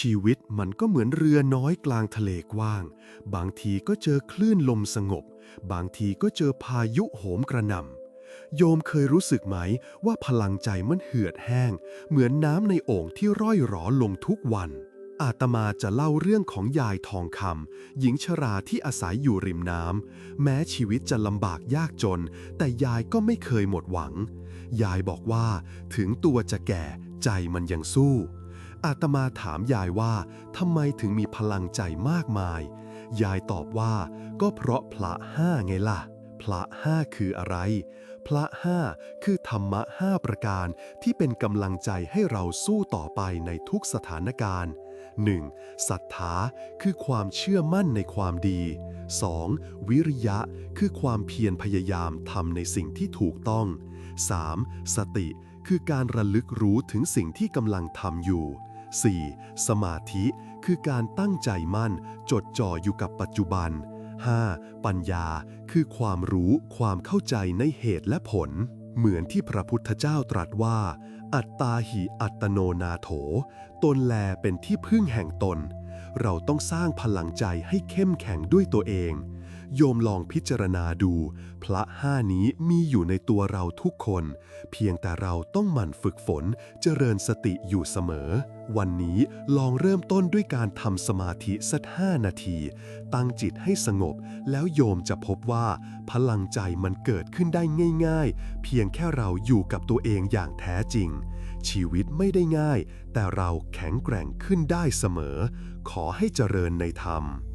ชีวิตมันก็เหมือนเรือน้อยกลางทะเลกว้าง บางทีก็เจอคลื่นลมสงบ บางทีก็เจอพายุโหมกระหน่ำโยมเคยรู้สึกไหมว่าพลังใจมันเหือดแห้ง เหมือนน้ำในโอ่งที่ร่อยหรอลงทุกวัน อาตมาจะเล่าเรื่องของยายทองคำหญิงชราที่อาศัยอยู่ริมน้ำแม้ชีวิตจะลำบากยากจน แต่ยายก็ไม่เคยหมดหวัง ยายบอกว่า ถึงตัวจะแก่ใจมันยังสู้ อาตมาถามยายว่าทำไมถึงมีพลังใจมากมาย ยายตอบว่าก็เพราะพระห้าไงล่ะ พระห้าคืออะไร พระห้าคือธรรมะห้าประการที่เป็นกำลังใจให้เราสู้ต่อไปในทุกสถานการณ์ 1. ศรัทธาคือความเชื่อมั่นในความดี 2. วิริยะคือความเพียรพยายามทำในสิ่งที่ถูกต้อง 3. สติคือการระลึกรู้ถึงสิ่งที่กำลังทำอยู่ 4. สมาธิ คือการตั้งใจมั่น จดจ่ออยู่กับปัจจุบัน 5. ปัญญา คือความรู้ความเข้าใจในเหตุและผล เหมือนที่พระพุทธเจ้าตรัสว่า อัตตาหิอัตโนนาโถ ตนแลเป็นที่พึ่งแห่งตน เราต้องสร้างพลังใจให้เข้มแข็งด้วยตัวเอง โยมลองพิจารณาดู พระห้านี้มีอยู่ในตัวเราทุกคน เพียงแต่เราต้องหมั่นฝึกฝนเจริญสติอยู่เสมอ วันนี้ลองเริ่มต้นด้วยการทำสมาธิสักห้านาที ตั้งจิตให้สงบ แล้วโยมจะพบว่า พลังใจมันเกิดขึ้นได้ง่าย ๆ เพียงแค่เราอยู่กับตัวเองอย่างแท้จริง ชีวิตไม่ได้ง่าย แต่เราแข็งแกร่งขึ้นได้เสมอ ขอให้เจริญในธรรม